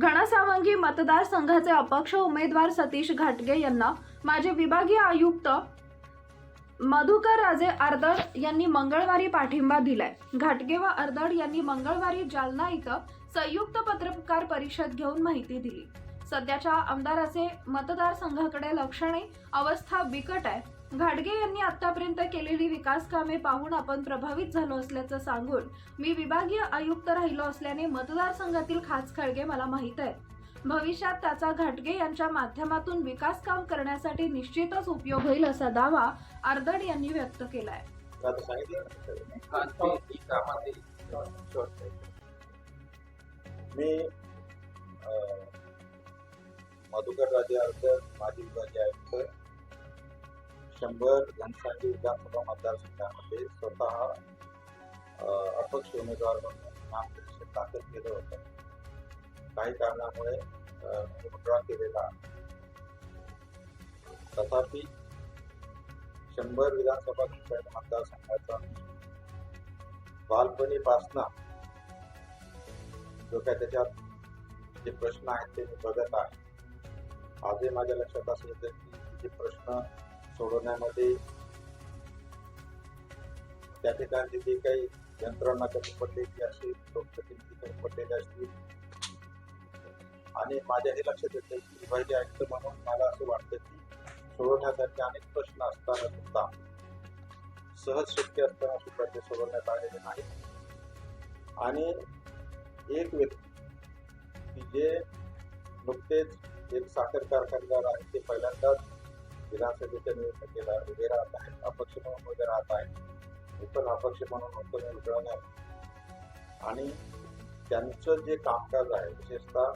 घनसावंगी मतदारसंघाचे अपक्ष उमेदवार सतीश घाटगे यांना माजी विभागीय आयुक्त मधुकर राजे आर्दड यांनी मंगळवारी पाठिंबा दिलाय. घाटगे व आर्दड यांनी मंगळवारी जालना इथं संयुक्त पत्रकार परिषद घेऊन माहिती दिली. सध्याच्या आमदाराचे मतदारसंघाकडे लक्षणे अवस्था बिकट आहे. घाटगे यांनी आतापर्यंत केलेली विकास कामे पाहून आपण प्रभावित झालो असल्याचं सांगून मी विभागीय आयुक्त राहिलो असल्याने मतदारसंघातील खास खळगे मला माहीत आहे भविष्यात त्याचा घाटगे यांच्या माध्यमातून विकास काम करण्यासाठी निश्चितच उपयोग होईल असा दावा आर्दड यांनी व्यक्त केलाय. मी मधुकर राजे अर्ज माजी विभागीय आयुक्त शंभर घनसांगी विधानसभा मतदारसंघामध्ये स्वतः अपक्ष उमेदवार म्हणून नामनिर्देशन दाखल केलं होतं. काही कारणामुळे अं, केलेला तथापि शंभर विधानसभा घनसांगी मतदारसंघाचा बालपणीपासनं जो काय त्याच्यात जे प्रश्न आहेत ते मी बघत आहे. आजही माझ्या लक्षात असं येतं की जे प्रश्न सोडवण्यामध्ये त्या ठिकाणी जे काही यंत्रणा कमी पडलेली असतील लोकप्रतिनिधी कमी पडलेले असतील. आणि माझ्या हे लक्षात येतं की विभागीय आयुक्त म्हणून मला असं वाटतं की सोडवण्यासारखे अनेक प्रश्न असताना सुद्धा सहज शक्य असताना सुद्धा ते सोडवण्यात आलेले नाही आणि एक व्यक्ती की जे नुकतेच एक साखर कारखानदार आहे ते पहिल्यांदाच विधानसभेच्या निवडणुकीला उभे राहत आहेत अपक्ष म्हणून उभे राहत आहेत मी पण अपक्ष म्हणून होतो मी उजळणार आणि त्यांचं जे कामकाज आहे विशेषतः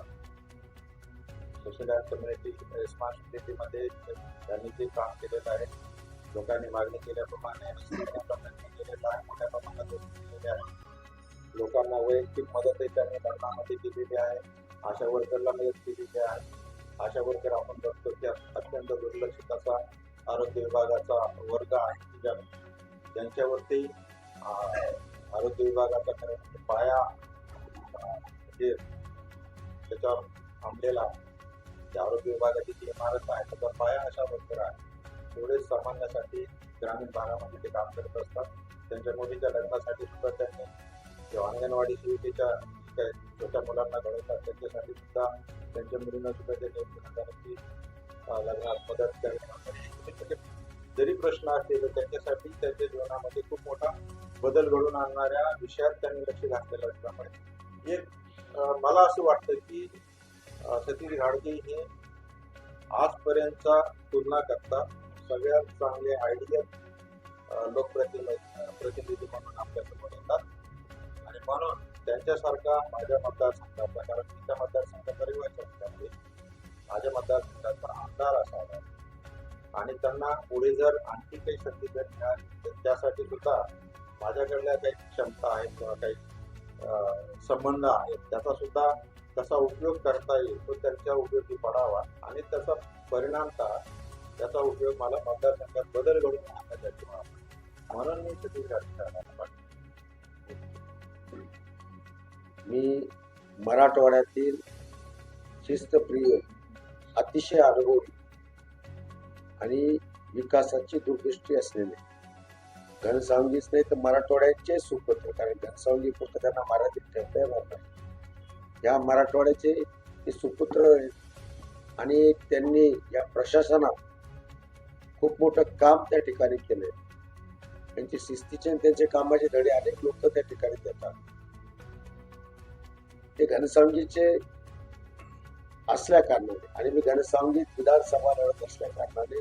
सोशल कम्युनिटी रिस्पॉन्सिबिलिटीमध्ये त्यांनी जे काम केलेलं आहे लोकांनी मागणी केल्याप्रमाणे प्रयत्न केलेला आहे मोठ्या प्रमाणात केलेले आहे लोकांना वैयक्तिक मदतही त्यांनी लग्नामध्ये केलेली आहे आशा वर्करला मदत केलेली आहे. आशा वर्कर आपण बघतो की अत्यंत दुर्लक्षित असा आरोग्य विभागाचा वर्ग आहे की ज्या ज्यांच्यावरती आरोग्य विभागाचा खरं म्हणजे पाया म्हणजे त्याच्यावर थांबलेला त्या आरोग्य विभागाची जी इमारत आहे त्याचा पाया अशा वर्कर आहे. एवढे सामान्यासाठी ग्रामीण भागामध्ये ते काम करत असतात. त्यांच्या मुलीच्या लग्नासाठी सुद्धा त्यांनी किंवा अंगणवाडी सेविकेच्या छोट्या मुलांना घडवतात त्यांच्यासाठी सुद्धा त्यांच्या मुलींना सुद्धा त्यांनी मदत करणे म्हणजे जरी प्रश्न असतील तर त्यांच्यासाठी त्यांच्या जीवनामध्ये खूप मोठा बदल घडून आणणाऱ्या विषयात त्यांनी लक्ष घातलेलं असल्यामुळे एक मला असं वाटतं की सतीश घाडगे हे आजपर्यंतचा तुलना करता सगळ्यात चांगले आयडियल लोकप्रतिनिधी प्रतिनिधी म्हणून त्यांच्यासारखा माझ्या मतदारसंघाचा कारण मी त्या मतदारसंघाचा रहिवासी असल्यामुळे माझ्या मतदारसंघाचा आमदार असावा. आणि त्यांना पुढे जर आणखी काही संधी जर मिळाली तर त्यासाठी सुद्धा माझ्याकडल्या काही क्षमता आहेत किंवा काही संबंध आहेत त्याचा सुद्धा कसा उपयोग करता येईल तो त्यांच्या उपयोगी पडावा. आणि त्याचा परिणामता त्याचा उपयोग मला मतदारसंघात बदल घडून आणण्यासाठी व्हावा. म्हणून मी सतीश राजकारणाला पाठवतो मी मराठवाड्यातील शिस्तप्रिय अतिशय अनुभवी आणि विकासाची दूरदृष्टी असलेले घनसावंगीच नाही तर मराठवाड्याचे सुपुत्र कारण घनसावंगी पुत्र त्यांना मराठीत ठेवता येणार नाही. या मराठवाड्याचे ते सुपुत्र आहेत आणि त्यांनी या प्रशासनात खूप मोठं काम त्या ठिकाणी केलंय. त्यांची शिस्तीचे आणि त्यांचे कामाचे धडे अनेक लोक त्या ठिकाणी देतात. ते घनसावंगीचे असल्या कारणाने आणि मी घनसावंगीत विधानसभा लढत असल्या कारणाने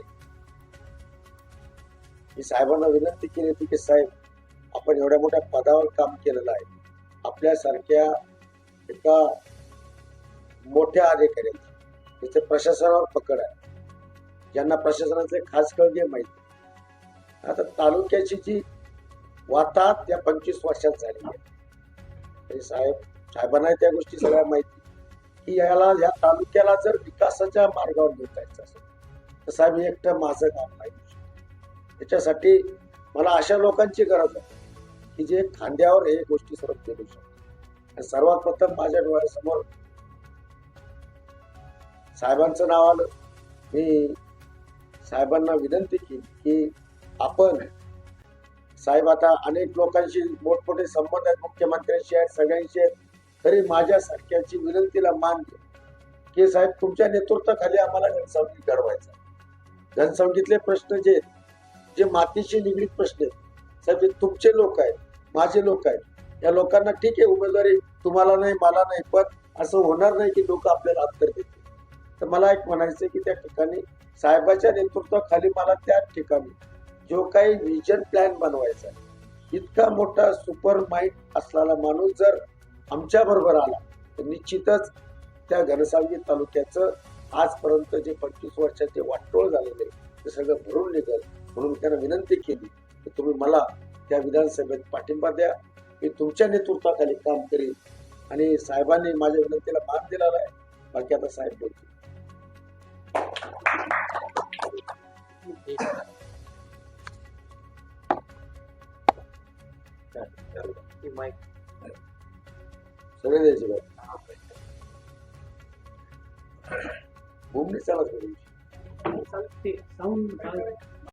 मी साहेबांना विनंती केली होती की साहेब आपण एवढ्या मोठ्या पदावर काम केलेलं आहे. आपल्यासारख्या एका मोठ्या अधिकाऱ्यांची तिथे प्रशासनावर पकड आहे ज्यांना प्रशासनाचे खास कळगे माहिती आता तालुक्याची जी वाताहत या पंचवीस वर्षात झाली आहे साहेब साहेबांना त्या गोष्टी सगळ्या माहिती. की याला या तालुक्याला जर विकासाच्या मार्गावर घेता असेल तर साहेब एकटं माझं काम नाही. त्याच्यासाठी मला अशा लोकांची गरज आहे की जे खांद्यावर हे गोष्टी सर्व करू शकतात. सर्वात प्रथम माझ्या डोळ्यासमोर साहेबांचं नाव आलं. मी साहेबांना विनंती केली की आपण साहेब आता अनेक लोकांशी मोठमोठे संबंध आहेत मुख्यमंत्र्यांशी आहेत सगळ्यांशी आहेत. तरी माझ्यासारख्याची विनंतीला मान द्या. की साहेब तुमच्या नेतृत्वाखाली आम्हाला घनसावंगी घडवायचा घनसावंगीतले प्रश्न जे जे मातीशी निगडीत प्रश्न आहेत साहेब तुमचे लोक आहेत माझे लोक आहेत. या लोकांना ठीक आहे उमेदवारी तुम्हाला नाही मला नाही पण असं होणार नाही की लोक आपल्याला अंतर देतील. तर मला एक म्हणायचं की त्या ठिकाणी साहेबाच्या नेतृत्वाखाली मला त्या ठिकाणी जो काही व्हिजन प्लॅन बनवायचा आहे इतका मोठा सुपर माइंड असलेला माणूस जर आमच्या बरोबर आला. तर निश्चितच त्या घनसावंगी तालुक्याचं आजपर्यंत जे पंचवीस वर्षाचे वाटोळ झालेलं आहे ते सगळं भरून निघेल म्हणून त्यांना विनंती केली की तुम्ही मला त्या विधानसभेत पाठिंबा द्या. मी तुमच्या नेतृत्वाखाली काम करेन आणि साहेबांनी माझ्या विनंतीला मान दिलेला आहे. बाकी आता साहेब बोलतो ती माहिती सगळे द्यायचे बघ भूमी चालत नाही. चालते साऊंड